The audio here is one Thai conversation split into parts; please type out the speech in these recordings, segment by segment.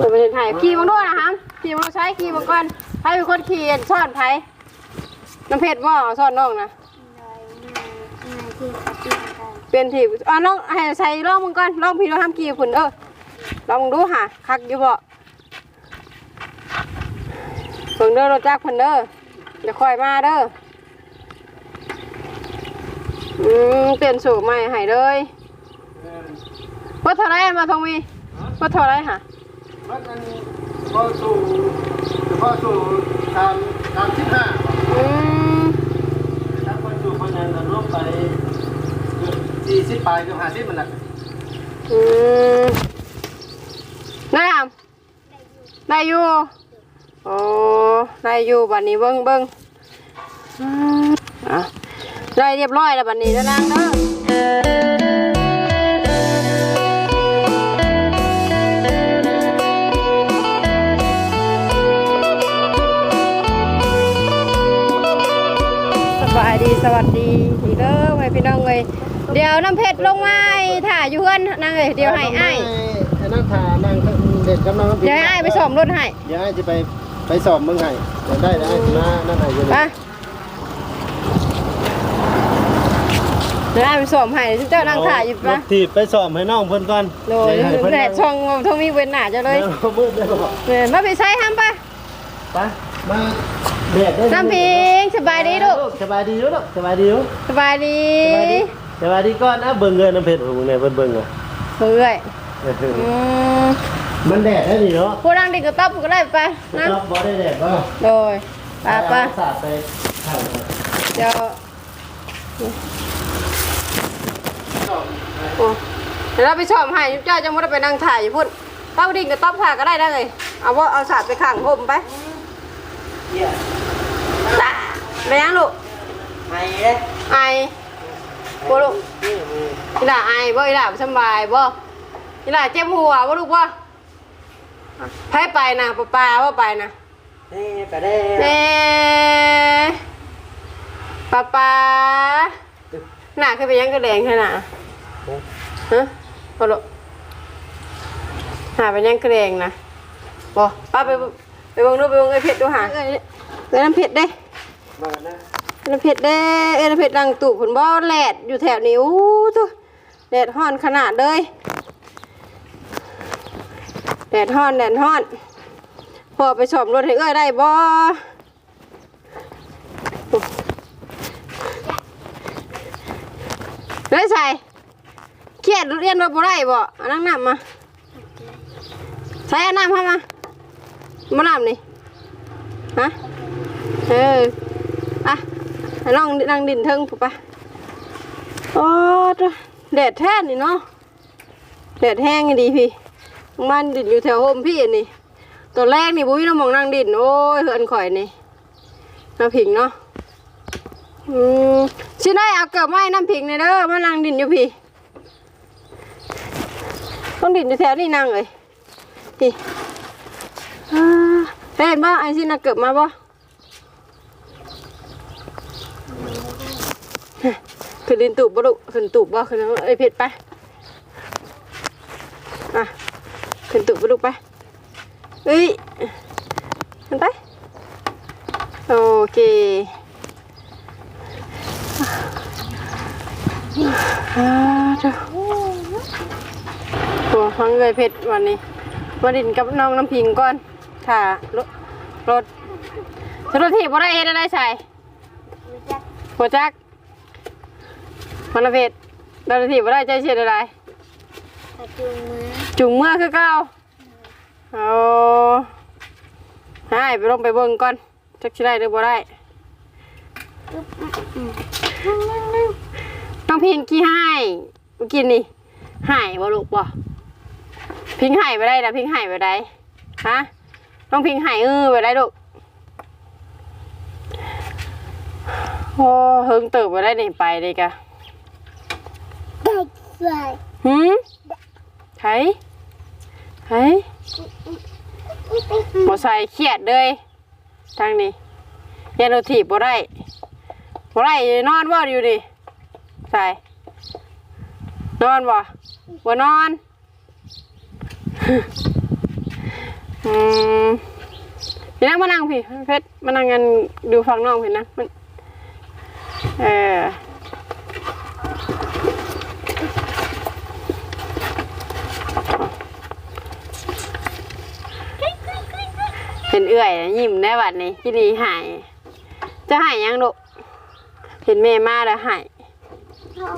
จะไปเห็นไทยขี่บังด้วยนะครับขี่บังใช้ขี่บังก่อนให้เป็นคนขี่ซ่อนไทยน้ำเพชรว่าซ่อนน้องนะโดยมามาที่ปฏิบัติการเป็นที่อะน้องให้ใส่ลองมึงก่อนลองพี่ลองทำขี่คุณเออลองมึงดูหาคักอยู่บ่เพิ่งเด้อรถจักรเพิ่นเด้อเดี๋ยวค่อยมาเด้ออืมเปลี่ยนสูตรใหม่ให้เลยว่าเท่าไรอันมาทองมีว่าเท่าไรค่ะ มันอันพอสู่พอสู่ตามตามที่ห้าอืมถ้าพอสู่คนนั้นก็รวมไปสี่สิบปลายเกือบห้าสิบมันน่ะอืมได้อะได้อยู่โอ้ได้อยู่บัดนี้เบิ้งเบิ้งอะได้เรียบร้อยแล้วบัดนี้แล้วนางเด้อ สวัสดีอีกเด้อไว้พี่น้องเลยเดี๋ยวน้ำเพชรลงมาให้ถ่ายอยู่เพื่อนนางเลยเดี๋ยวให้อ้ายไอ้นั่งทานั่งเด็ดกับน้องเดี๋ยวให้อ้ายไปสอมรถให้เดี๋ยวไอ้จะไปไปสอบมึงให้เดี๋ยวได้ได้มานั่นไหนอยู่ไปนี่เดี๋ยวอ้ายไปสอมให้เจ้านั่งถ่ายอยู่รปะถถีบไปสอบให้น้องเพิ่นก่อนโดยให้เพิ่นแต่นั่งช่องทงมีเว้นหนาจะเลยแล้วมืดได้บ่เออมาไปใช้ห้ามปะไป มาแดดได้น้ำพิงสบายดีลูกสบายดีอยู่ลูกสบายดีอยู่สบายดีสบายดีสบายดีก่อนนะเบิ่งเงินน้ำเพชรของมึงเนี่ยเบิ่งเบิ่งอะเบื่อยอืมมันแดดได้ดิเนาะผู้นั่งดิกระต๊อบก็ได้ไปนะรอบบ่ได้แดดบ่โดยไปไปเอาสาดไปข้างเดี๋ยวโอ้เดี๋ยวเราไปชมให้เจ้าจะไม่ได้ไปนั่งถ่ายอยู่พุ่นเต้าดิ่งกับต๊อบถ่ายก็ได้ได้เลยเอาว่าเอาสาดไปข้างห่มไป จ้าไปยังลูกไอ้เอ๊ะไอบ่ลูกอีหล่าไอบ่อีหล่าบ่สำบายบ่อีหล่าเจ็บหัวบ่ลูกบ่ไผไปนะป้าป้าว่าไปนะนี่ไปได้เน่ป้าป้าหน้าคือเป็นหยังกระแดงแค่น่ะฮะบ่ลูกหาเป็นหยังกระแดงนะบ่ป้าไป ไปเบิ่งดูไปเบิ่งไอ้เพชรดูหาเอ้ยเอ้ยน้ำเพชรเด้มานะน้ำเพชรเด้เอ้ยน้ำเพชรดังตู่ผลบ่แหลดอยู่แถวนี้อู้ตัวแดดฮ้อนขนาดเลยแดดฮ้อนแดดฮ้อนพอไปสอบรถให้เอ้ยได้บ่ได้ใส่เครียดเรียนรถบ่ได้บ่เอานั่งน้ำมาใช้เอาน้ำเข้ามา มาน้ำนี่ฮะเอออะให้น้องนั่งดินเทิงปุ๊บปะโอ้แดดแท้นี่เนาะแดดแห้งดีพี่มันดินอยู่แถวโฮมพี่นี่ตัวแรกนี่บุ้ยน้ำมองนั่งดินโอ้ยเฮือนข่อยนี่น้ำผิงเนาะอืมชิได้เอาเกิดไม้น้ำผิงนี่เด้อมานั่งดินอยู่พี่ต้องดินอยู่แถวนี่นั่งเลยพี่ เห็นบ่ไอ้ชิน่ะเกิดมาบ่ขึ้นดินตูบบ่ลูกขึ้นตูบบ่ขึ้นเอ้ยเพชรไปอะขึ้นตูบบ่ลูกไปเอ้ยขึ้นไปโอเคอ่าเจ้าตัวฟังเลยเพชรวันนี้มาดินกับน้องน้ำพิงก่อน ค่ะรถรถรถถีบบ่ได้เฮ็ดอะไรใส่รู้จักหัวจักมันละเพชรเราถีบบ่ได้ใจเสียอะไรจุงมือจุงเมื่อคือเก่าเอาให้ไปลงไปเบิ่งก่อนจักสิได้หรือบ่ได้น้องพิงกี้ให้เมื่อกี้นี่ให้บ่ลูกบ่พิงให้ไปได้นะพิงให้ไปได้ฮะ น้องพิงห้เออไปได้ลูกโอ้เฮิงเติบไปได้นี่ไปเลยกะเด็กใส่หืมไห้ไห้หมอใส่เครียดเลยทางนี้ยันโนถีบบ่ได้บ่ได้นอนบ่อยู่ดิใส่นอนบ่บ่นอน อืมพี่นั่งมานั่งพี่เพชรมานั่งกันดูฟังน้องพี่นะมันเออเห็นเอื่อยน่ะยิ้มได้บัดนี้กินนี่หายจะหายยังลูกเห็นแม่มาแล้วหายเอา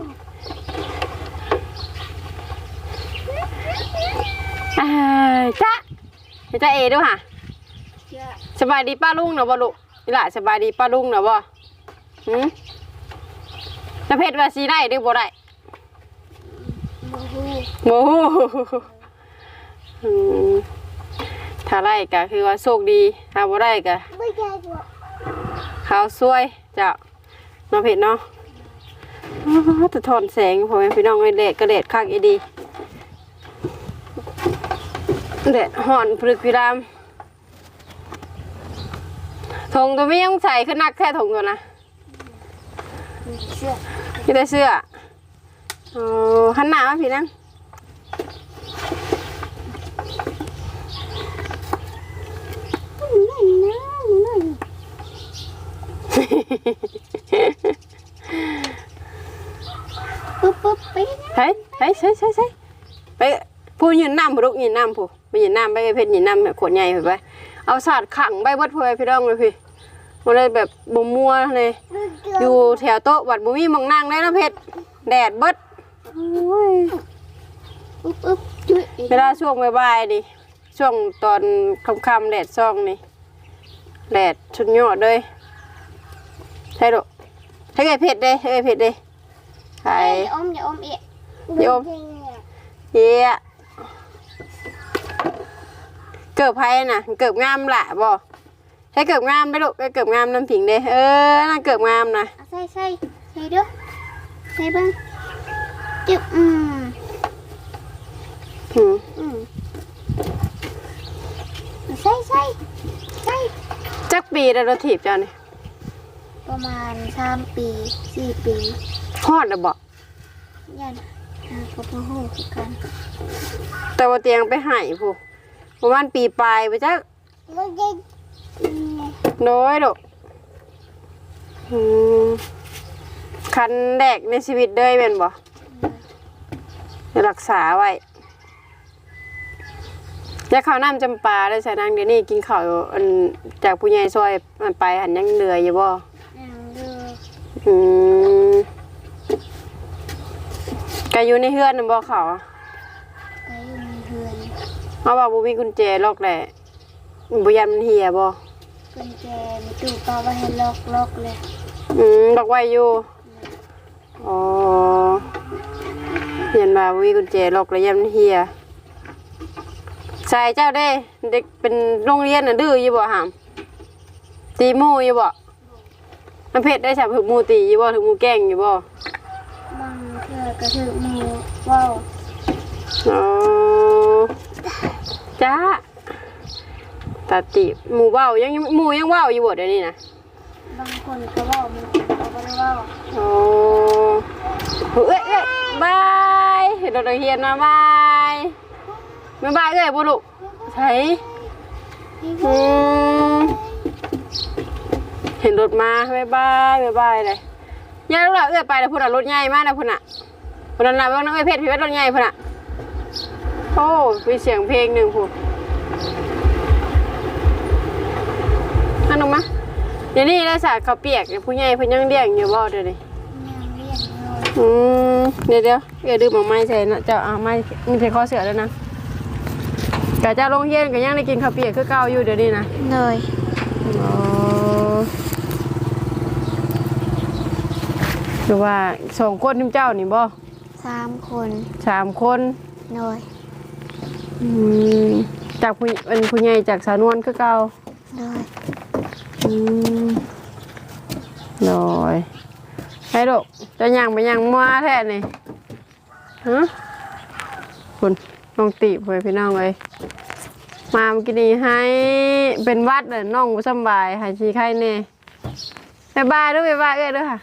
เอ้ยจ้า เห็นจ้าเอด้วยค่ะเชื่อสบายดีป้าลุงเนาะบ่ลูกนี่ล่ะสบายดีป้าลุงเนาะบ่หืมน้ำเพชรว่าสีได้หรือบ่ได้โมโหโอ้โหอืมถ้าได้ก็คือว่าโชคดีถ้าบ่ได้ก็ไม่ได้หรอกขาวสวยเจ้าน้ำเพชรเนาะอ้าวจะถอนแสงพ่อแม่พี่น้องไอ้เด็กกระเด็ดคักอีดี เด็ดห่อนพลึกพิรามถงตัวไม่ยังใส่ขึ้นนักแค่ถงตัวนะเชื่อพี่ได้เสื้อเออหันหน้ามาพี่นั่งนั่นนะนั่นปุ๊บปุ๊บไปนะเฮ้ยเฮ้ยใช่ใช่ใช่ไป พูดยืนน้ำพูดยืนน้ำพูไปยืนน้ำไปเพชรยืนน้ำแบบขวดใหญ่ไปไปเอาสาดขังใบเบิดพอไปพี่น้องเลยพี่มันเลยแบบบ่มัวเลยอยู่แถวโต๊ะบัดบ่มีหมองนั่งได้เนาะเพชรแดดเบิดโอ้ยปุ๊บปุ๊บจุ๊ยเวลาช่วงบ่ายๆดิช่วงตอนค่ำๆแดดซ่องนี่แดดชุดยอดเลยใช่หรอให้ไงเพชรเด้ให้ไงเพชรเด้ใครไอ้อมอย่าอมเอะอย่าอมเฮีย เกิบไพ่น่ะ เกิบงามละบ่ให้เกิบงามได้ลูกให้เกิบงามน้ำผิงเด้เออน่าเกิบงามนะเอาใส่ใส่ใส่เด้อใส่เบ้างจุ๊บอืมอืมอืมเอาใส่ใส่ใส่จักปีแล้วเราถีบเจ้านี่ประมาณสามปีสี่ปีฮอดแล้วบ่ยันอ่าก็พอหูคือกัน แต่ว่าเตียงไปใหายผู้ ประมาณปีปลายไปจักไม่ได้น้อยลูกอืมคันแรกในชีวิตเลยเป็นบ่รักษาไว้แล้วข้าวน้ำจำปาได้ใส่นางเดี๋ยวนี้กินข้าวอันจากผู้ใหญ่ซอยมันไปหันยังเหลืออยู่บ่นางเลืออืมก็อยู่ในเฮือนน่ะบ่เขาอะ ไปอยู่ในเฮือน เอาว่าบ่มีกุญแจล็อกแหละบ่ยามมันเหียบ่กุญแจมีตู้ปลาไว้ให้ล็อกล็อกเลยอืมล็อกไว้อยู่อ๋อเห็นว่าบ่มีกุญแจล็อกแล้วยามมันเหียใส่เจ้าได้ เด็กเป็นโรงเรียนน่ะดื้ออยู่บ่หามตีหมู่อยู่บ่มันเผ็ดได้ฉับถึงหมู่ตีอยู่บ่ถึงหมู่แกล้งอยู่บ่บางเทื่อกระถือหมูว่าวอ๋อ จ้าตาติหมู่เว้ายังหมู่ยังเว้าอยู่บ่เดี๋ยวนี้นะบางคนก็ว่าวบางคนก็ไม่ได้ว่าวโอ้เอ้ยเอ้ยบายเห็นรถเฮียนมาบายมาบายเอ้ยบุลุใช่อืมเห็นรถมาบายบายบายบายเลยยายลูกหลานเอ้ยไปแล้วพุ่นอะรถใหญ่มากนะพุ่นอะพุ่นน่ะว่าน้องเอ้ยเพชรพี่เพชรรถใหญ่พุ่นอะ โอ้ มีเสียงเพลงหนึ่งพุ่นนั่นลงมาเดี๋ยวนี้ได้สาเขาวเปียกเนี่ยผู้ใหญ่เพิ่นยังเลี้ยงอยู่บ่เดี๋ยวนี้ยังเรียนอยู่อืมเดี๋ยวเดี๋ยวเดี๋ยวดื่มหมากไม้ใส่นะเจ้าเอาไม้นี่ใส่ข้อเสือแล้วนะกะเจ้าลงเย็นก็ยังได้กินข้าวเปียกคือเก่าอยู่เดี๋ยวนี้นะเลยอ๋อคือว่าสองคนทิมเจ้านี่บ่สามคนสามคนเลย อืมจากผู้เป็นผู้ใหญ่จากสาวนวลคือเก่าเลยอืมโดยให้ดอกจะยังไปยังมาแท้นี่ฮะคุณน้องตีไปพี่น้องเลยมาเมื่อกี้นี้ให้เป็นหวัดเลยน้องบ่สำบายหายชีไข้เน่บายบายด้วยบายบายเอ้ยด้วยค่ะ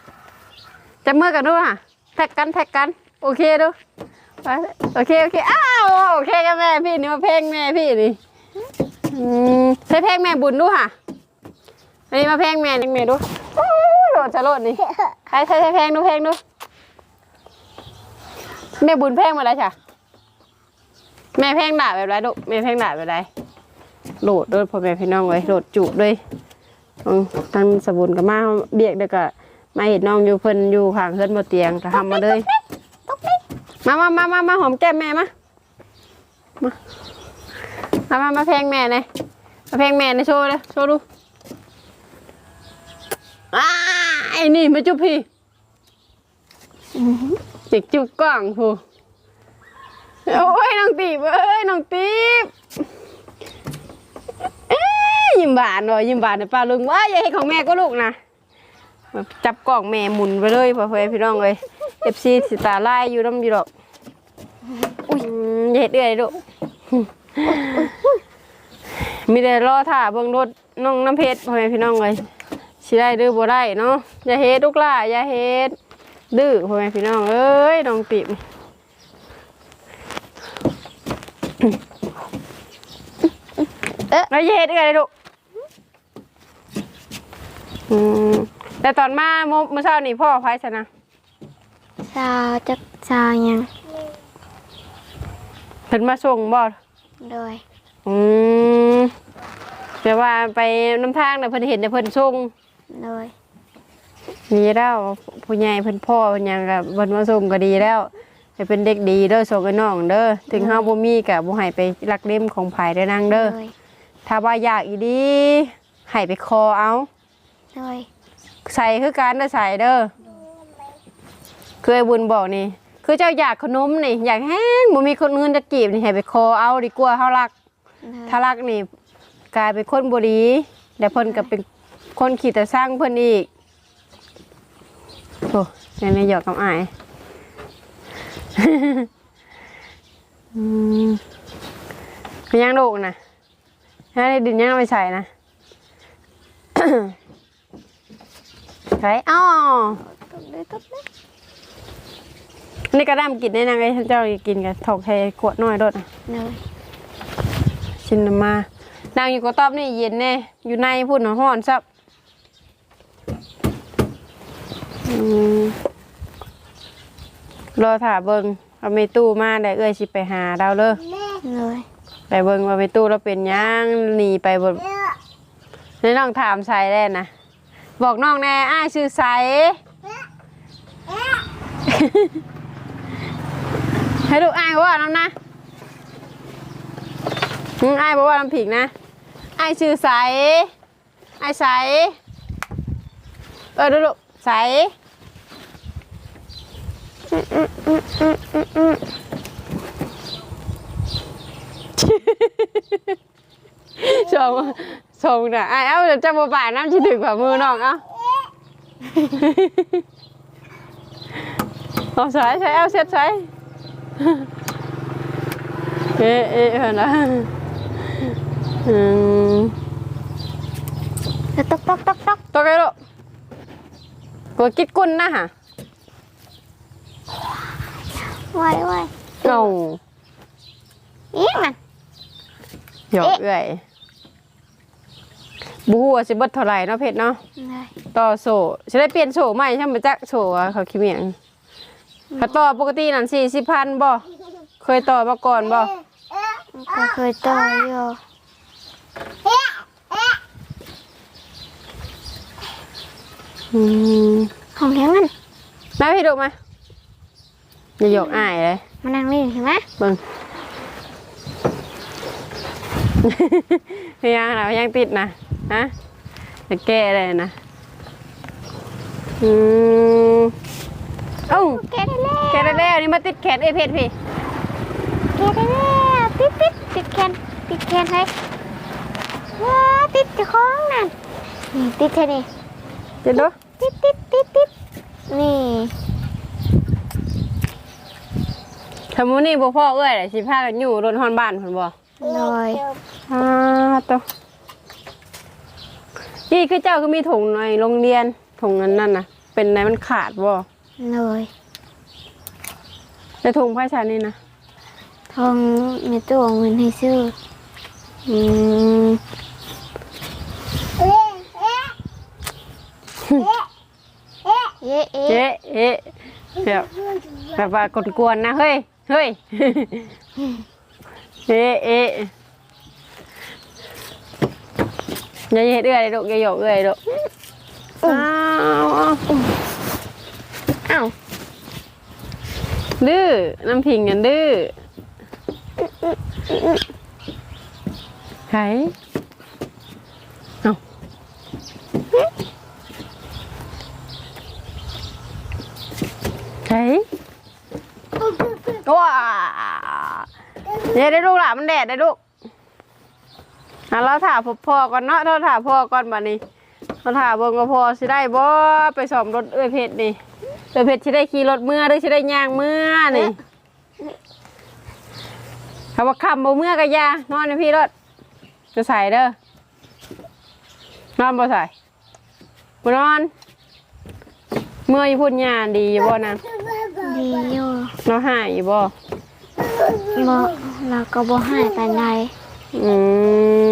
จับมือกันด้วยค่ะ แท็กกันแท็กกัน โอเคด้วย ไปโอเคโอเคอ้าวโอเคกับแม่พี่นี่มาเพลงแม่พี่นี่อืมใช้เพลงแม่บุญดูค่ะอันนี้มาเพลงแม่เพลงแม่ดูโอ้ยโหลดจะโหลดนี่ใช้ใช้เพลงดูเพลงดูแม่บุญเพลงมาแล้วจ้ะแม่เพลงด่าแบบไรดูแม่เพลงด่าแบบไรโหลดด้วยพ่อแม่พี่น้องเลยโหลดจุด้วยอืมทางสบุนกับมาเบียกเด็กก็มาเห็นน้องอยู่เพิ่นอยู่ข้างเพิ่นบนเตียงก็ทำมาเลย มามามามามาหอมแก้มแม่มามามามามาเพลงแม่หน่อยมาเพลงแม่หน่อยโชว์เลยโชว์ดูอ้าไอ้นี่มาจุบพี่จิกจุบกล้องผู้โอ้ยน้องตีบเอ้ยน้องตีบยิ้มบานหน่อยยิ้มบานหน่อยป้าลุงว่าอย่าให้ของแม่ก็ลูกนะจับกล่องแม่หมุนไปเลยพ่อเพื่อนพี่น้องเลย เอฟซีสิตาไลอยู่น้ำอยู่ดอกอุ้ยอย่าเห็ดเอื่อยลูกมีแต่รอถ่าเบิ่งรถน้องน้ำเพชรพ่อแม่พี่น้องเลยสิได้ดื้อบ่ได้เนาะอย่าเฮ็ดลูกล่าอย่าเฮ็ดดื้อพ่อแม่พี่น้องเอ้ยน้องติบเอ๊ะแล้วอย่าเฮ็ดเอื่อยลยลูกอืมแต่ตอนมาเมื่อเมื่อเช้านี่พ่อพายชนะ สาวจักสาวยังเพิ่นมาส่งบ่โดยอืมแปลว่าไปน้ำทางน่ะเพิ่นเห็นแต่เพิ่นส่งโดยดีแล้วผู้ใหญ่เพิ่นพ่อเพิ่นหยังก็เพิ่นมาส่งก็ดีแล้วให้เป็นเด็กดีเด้อส่งให้น้องเด้อถึงเฮาบ่มีก็บ่ให้ไปลักเล่มของไผเด้อนางเด้อโดยถ้าว่าอยากอีดีให้ไปคอเอา โดยใส่คือการเด้อใส่เด้อคื อไอ้บุญบอกนี่ คือเจ้าอยากขนมนี่ อยากแห้งบ่มีคนอื่นจะกีบนี่ให้ไปคอเอาดีกว่าเฮารักโดยถ้ารักนี่ กลายเป็นคนบดีแล้วเพิ่นก็เป็นคนขีดแต่สร้างเพิ่นอีกโอ้ยังในหยอกกับอายอืมเป็นยังลูกนะฮะในดินยังเอาไปใส่นะใส่อ้อตุ๊กเลยตุ๊กเลย นี่ก็ได้มากินได้นางไอ้เจ้ากินกันถกเทขวดน้อยโดดน่ะโดยชินน่ะมานางอยู่กระต๊อบนี่เย็นแน่อยู่ในพุ่นน่ะฮ้อนซับอืมรอถ่าเบิงเอาไปตู้มาได้เอ้ยสิไปหาเราเลยโดยไปเบิงว่าไปตู้เราเป็นหยังหนีไปบนในน้องถามใส่แน่นะบอกน้องแน่อ้ายชื่อใส ให้ลูกอ้ายว่าน้ำนะอืมอ้ายบอกว่าน้ำผิกนะอ้ายชื่อใสอ้ายใสเออดูลูกใสชมชมน่ะอ้ายเอ้าเดี๋ยวจะมาป่าน้ำชิถึงฝ่ามือน้องเอ้าเอาใส่ใส่เอาเซ็ตใส่ เอ๊ะเอ๊ะนะอืมตกตกตกตกตัวไงลูกกูกิดกุนนะฮะไว้ไว้เอาอีกนั่นหยอกเอื่อยบูหัวสิบดเท่าไหร่เนาะเพชรเนาะต่อโซ่จะได้เปลี่ยนโซ่ใหม่ใช่ไหมจ๊ะโซ่เขาคิดเมียง เขาต่อปกตินั่นสี่สิบพันบ่เคยต่อมาก่อนบ่ก็เคยต่ออยู่อืมของแข็งมันมาพี่ดูมาอย่าหยอกอ้ายเลยมานั่งนี่เห็นไหมเบิ่งพยังนะพยังติดนะฮะจะแก้เลยนะอืม เอ้าแกะได้แล้วแก้ได้แล้วนี่มาติดแขนเอยเพชรพี่แกะได้แล้วติดติดติดแขนติดแขนให้ว้าติดเจะคล้าของนั่นนี่ติดแค่นี้เดี๋ยวดูติดติดติดติดนี่ทำมื้อนี้บ่พ่อเอ้ยเลยสิพากันอยู่รถฮอนบ้านเพิ่นบ่โดยอ่าตัวนี่คือเจ้าก็มีถุงในโรงเรียนถุงนั้นนั่นน่ะ เป็นไหนมันขาดบ่ โดยในถุงผ้าชานี่นะทองมีตัวเงินให้ซื้ออืมเอ๊ะเอ๊ะเอ๊ะเอ๊ะเอ๊ะเอ๊ะเอ๊ะแบบแบบว่ากวนๆนะเฮ้ยเฮ้ยเอ๊ะเอ๊ะอย่าเฮ็ดเอื้อยลูกอย่าหยอกเอื้อยลูกอ้าว อ้าวอ้าวดื้อน้ำพิงกันดื้อไข่เอาไข่ว้าเดี๋ยวได้ลูกหลานมันแดดได้ลูกอะเราถ่าพ่อก่อนเนาะเราถ่าพ่อก่อนบัดนี้เราถ่าเบิ่งว่าพ่อสิได้บ่ไปสอมรถเอ้ยเพชรนี่ เดี๋ยวเพชรจะได้ขี่รถเมื่อหรือจะได้ย่างเมื่อนี่เขาบอกคำบ่เมื่อก็อยานอนในพี่รถจะใส่เด้อนอนบ่ใส่บ่นอน เมื่ออยู่พูดยาดีอยู่บ่นะดีอยู่เราหายอยู่บ่บ่เราก็บ่ให้ปานใดอืม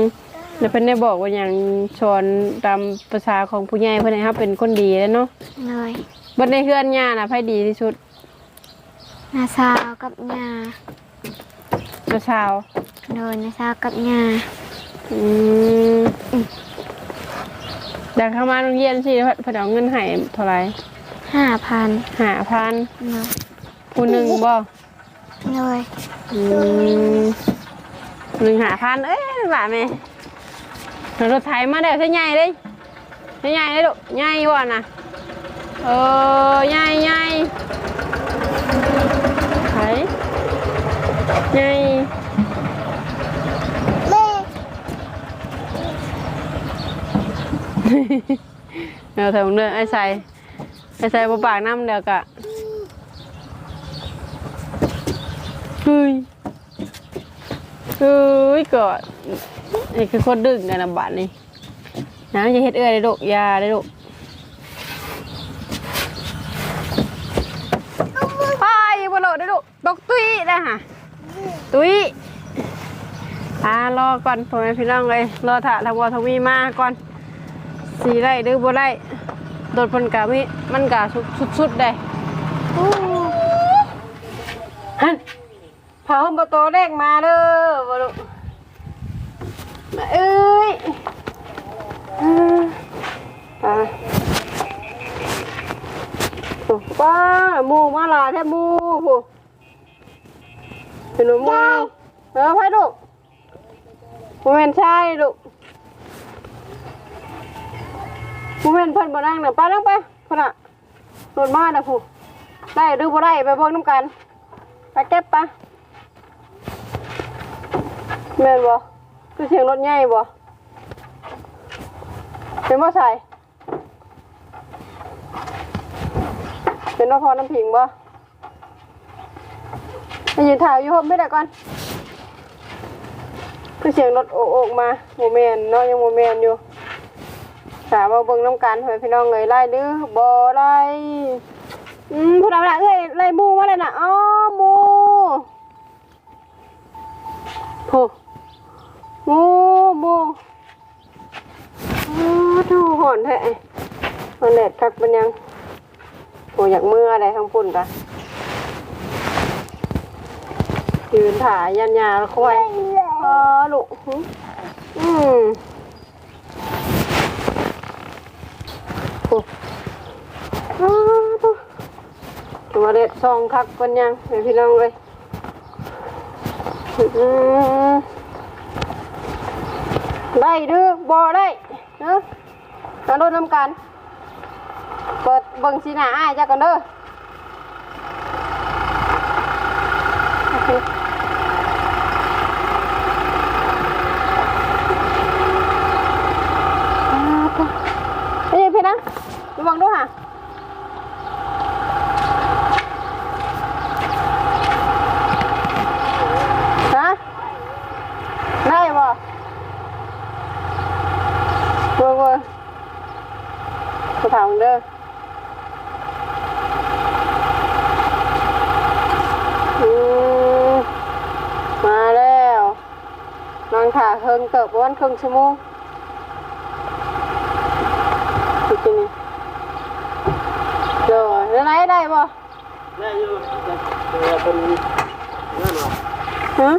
เดี๋ยวเพิ่นได้บอกว่าอย่างชอนตามภาษาของผู้ใหญ่เพิ่นให้ครับเป็นคนดีแล้วเนาะเลย บ่ในเฮือนย่าน่ะไผดีที่สุดนาสาวกับยาเจ้าชาวโดยนาสาวกับยาอืมแต่เข้ามาโรงเรียนสิเพิ่นเอาเงินให้เท่าไหร่ห้าพันหาพันเนาะผู้หนึ่งบ่เลยอืมหนึ่งหาพันเอ้ยหลานแม่เอารถไถมาเด้อใช่ใหญ่เลยใช่ใหญ่เลยลูกใหญ่บ่น่ะ เออใหญ่ใหญ่ไถใหญ่แม่เอาเถอะเด้อไอ้ใส่ไอ้ใส่บ่ปากน้ำเดียวกะเฮ้ยเฮ้ยกอดนี่คือคนดึงกันนะบัดนี่น้ำจะเฮ็ดเอื้อได้ลูกยาได้ลูกไปบ่โลดได้ลูกตกตุ้ยได้ฮะ ตุ้ยอ่ารอก่อนพ่อแม่พี่น้องเลยรอถ่าทางวอทวีมาก่อนสีได้หรือบ่ได้โดดพนกะมิมันกะสุดๆได้ฮันพาห้องประตูแรกมาเด้อบลูกมาเอ้ยป้าหมูมาลาแท้มูผู้ เป็นหนูหมูเออไปลูกบ่แม่นใช่ลูกผู้เป็นเพิ่นบ่นั่งน่ะไปนั่งไปพุ่นน่ะรถมาน่ะผู้ได้หรือบ่ได้ไปเบิ่งน้ำกัน ไปเก็บปะแม่นบ่คือเสียงรถใหญ่บ่เป็นบ่ใส่เป็นว่าพอน้ำผิงบ่ ไปยืนถ่ายอยู่ห่มไม่ได้ก่อนคือเสียงรถโอกโอกมาโมเมนเนาะยังโมเมนอยู่สามเอาเบิ่งน้ำกันเฮ้ยพี่น้องเอ้ยไล่ดื้อบ่ไล่อืมพูดอะไรเอ้ยไล่หมูมาเลยนะอ๋อหมูโหหมูหมูอ๋อดูหอนแท้มันแดดคักมันยังโหอยากเมื่ออะไรทั้งปุ่นกะ ยืนถ่ายยันยาแล้วค่อยเออลูกอืมโอ้ตัวเด็ดซองคักเป็นยังให้พี่น้องเลยอืมได้ดื้อบ่ได้เนาะมาดนน้ำกัน เปิดเบิ่งสีหน้าอ้ายจ้ะก่อนเด้อาต่อ เฮ้ยพี่นะระวังด้วยค่ะฮะได้บ่เบิ่งเบิ่งไปถามเด้ออืมมาแล้วนอนขาเฮ ฮิงเติบประมาณครึ่ง ชั่วโมงสิกินนี่เดี๋ยวได้ไรได้บ่แม่อยู่แต่เป็นนั่นหรอฮะ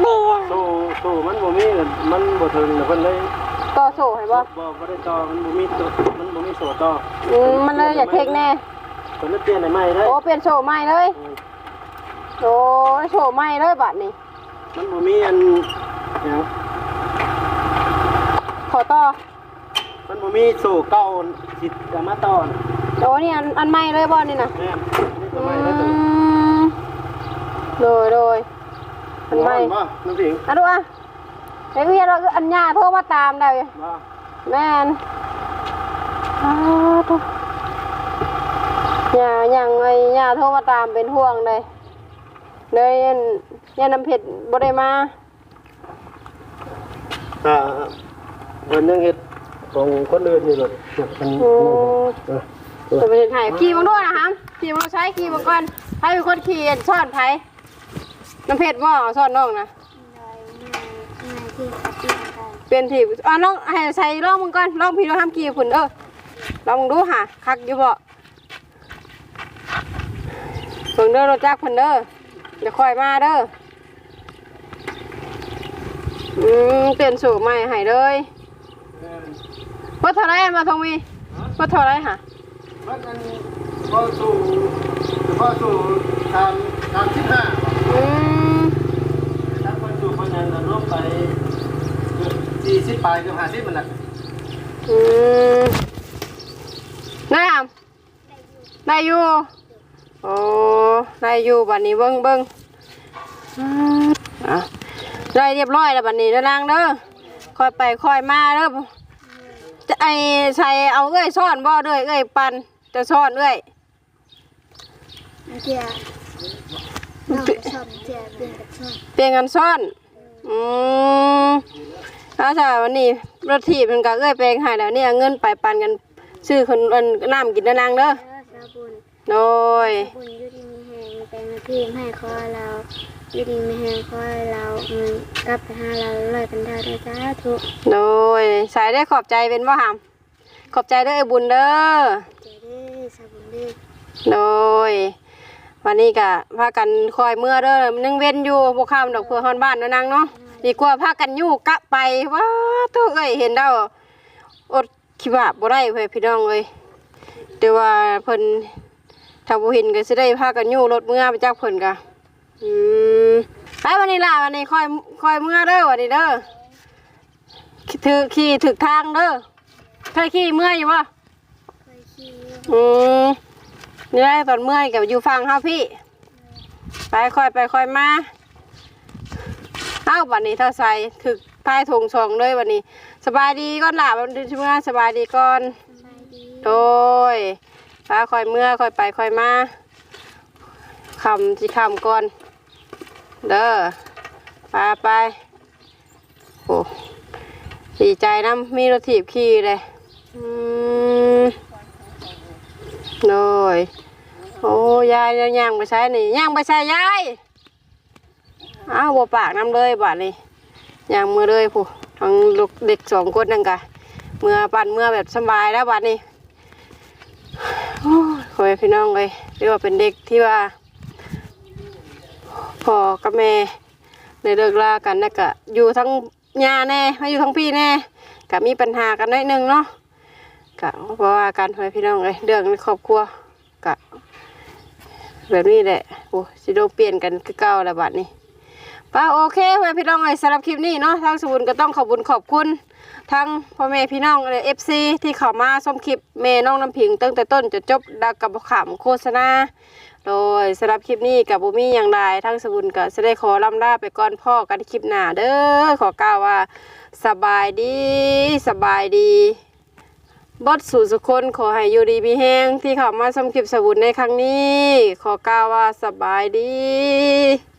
เบี้ยสู้สู้มันบ่มีมันบ่ถึงเพิ่นเลยต่อโซ่ให้บ่บ่บ่ได้ต่อมันบ่มีตัวมันบ่มีโซ่ต่ออืมมันเลยอยากเทคแน่เพิ่นเลยเปลี่ยนให้ใหม่เลยโอ้เปลี่ยนโซ่ใหม่เลยโอ้โซ่ใหม่เลยบัดนี้มันบ่มีอันหยัง ขอต่อมันบ่มีโซ่เก่าสิเอามาต่อโอ้นี่อันอันใหม่เลยบ่นี่นะแม่นนี่ก็อืใหม่แล้วตัวมโดยโดยอันใหม่บ่น้องผิงอะดูอะเด็กเรียนเราอันญาโทรมาตามได้ บ่แม่นอ้าวทุกญาอย่างไอ้ญาโทรมาตามเป็นห่วงเลย เลยอันญาน้ำเผ็ดบ่ได้มา อ่า เพิ่นยังเฮ็ดของคนอื่นอยู่เลยเพิ่นโอ้เออจะไปเห็นไห้ขี่บังด้วยนะครับขี่บังใช้ขี่บังก่อนให้เป็นคนขี่ซ่อนไผน้ำเผ็ดบ่ซ่อนน้องนะลอยมามาที่ขับเรือกันเป็นที่อะน้องให้ใส่ลองมึงก่อนลองพี่ลองทำกี่ฝุ่นเออลองมึงดูหาคักอยู่บ่เพิ่งเด้อรถจักรเพิ่นเด้อเดี๋ยวคอยมาเด้ออืมเปลี่ยนสูตรใหม่ให้เลย ว่าเท่าไรอันมาทองมีว่าเท่าไรค่ะมันอันพอสู่พอสู่ตามตามสิบห้าอืมถ้าคนสู่คนนั้นรวมไปสี่สิบปลายเกือบห้าสิบมันน่ะอืมได้อะได้อยู่โอ้ได้อยู่บัดนี้เบิ้งเบิ้งอืมอะได้เรียบร้อยแล้วบัดนี้เด้อนางเด้อค่อยไปค่อยมาเด้อ จะไอใส่เอาเอ้ยซ่อนบ่เด้อเอ้ยปันจะซ่อนเอ้ยเจียน้องชอบเจียเป็นกับชอบเปลี่ยนกันซ่อน อืมถ้าใช่วันนี้รถถีบมันก็เอ้ยแปลงให้แล้วเนี่ยเงินไปปันกันซื้อคนอันน้ำกินเด้อนางเด้อแล้วสาบุญโดยบุญยุติมีแหงเป็นหน้าที่ให้คอยเรา ยุติมีแหงคอยเราเงินกลับไปหาเราลอยกันดาวด้วยจ้าทุกโดยสายได้ขอบใจเป็นบ่หามขอบใจเด้อไอ้บุญเด้อเจเด้อสาบุญเด้อโดยวันนี้ก็พากันคอยเมื่อเด้อมันยังเว้นอยู่พวกข้ามดอกเพื่อฮอนบ้านเนาะนางเนาะดีกว่าพากันอยู่กะไปว้าตัวเอ้ยเห็นแล้วอดคิดว่าบ่ได้เพื่อนพี่น้องเลยแต่ว่าเพิ่นถ้าบ่เห็นก็สิได้พากันอยู่รถเมื่อไปจักเพิ่นกะ อืมไปวันนี้ล่ะวันนี้คอยคอยเมื่อเด้อวันนี้เด้อถือขี่ถึกทางเด้อเคยขี่เมื่ออยู่บ่คอยขี่อืมนี่ได้ตอนเมื่อยกับอยู่ฟังเฮาพี่ ไปค่อยไปค่อยมาเอ้าวันนี้ถ้าใส่ถึกพายถุงสองเลยวันนี้ สบายดีก่อนหล่ะวันนี้เมื่อสบายดีก่อนสบายดีโดยพาค่อยเมื่อค่อยไปค่อยมาคำที่คำก่อน เด้อไปไปโอ้ดีใจนะมีรถถีบขี่เลยอืมโดยโอ้ยายเนี่ยย่างไปใช้นี่ย่างไปใช้ยายอ้าวบัวปากน้ำเลยบาดนี่ย่างมือเลยผู้ทั้งลูกเด็กสองคนนั่นกะเมื่อปั่นเมื่อแบบสบายแล้วบาดนี่โอ้ยพี่น้องเลยเรียกว่าเป็นเด็กที่ว่า พ่อกับแม่ในเลิกลากันนะกะอยู่ทั้งยาแน่ไม่อยู่ทั้งพี่แน่กะมีปัญหากันหน้อยหนึงเนาะกะเพราะว่าการไปพี่น้องเลยเรื่องในครอบครัวกะแบบนี้แหละโอ้สิโดเปลี่ยนกันคือเก่าแล้วบัดนี้ป้าโอเคไปพี่น้องเลยสำหรับคลิปนี้เนาะทางสมุนก็ต้องขอบคุญขอบคุณทั้งพ่อแม่พี่น้องเลยเอฟซีที่เข้ามาชมคลิปเมน้องน้ำผิงตั้งแต่ต้นจนจบดักกับขำโฆษณา โดยสำหรับคลิปนี้กับบุมี่อย่างไรทั้งสมุนก็จะได้ขอลำลาไปก่อนพ่อกันคลิปหน้าเด้อขอกล่าวว่า สบายดีสบายดีบดสู่สุคนขอให้อยู่ดีมีแห้งที่เข้ามาชมคลิปสบุนในครั้งนี้ ขอกล่าวว่าสบายดี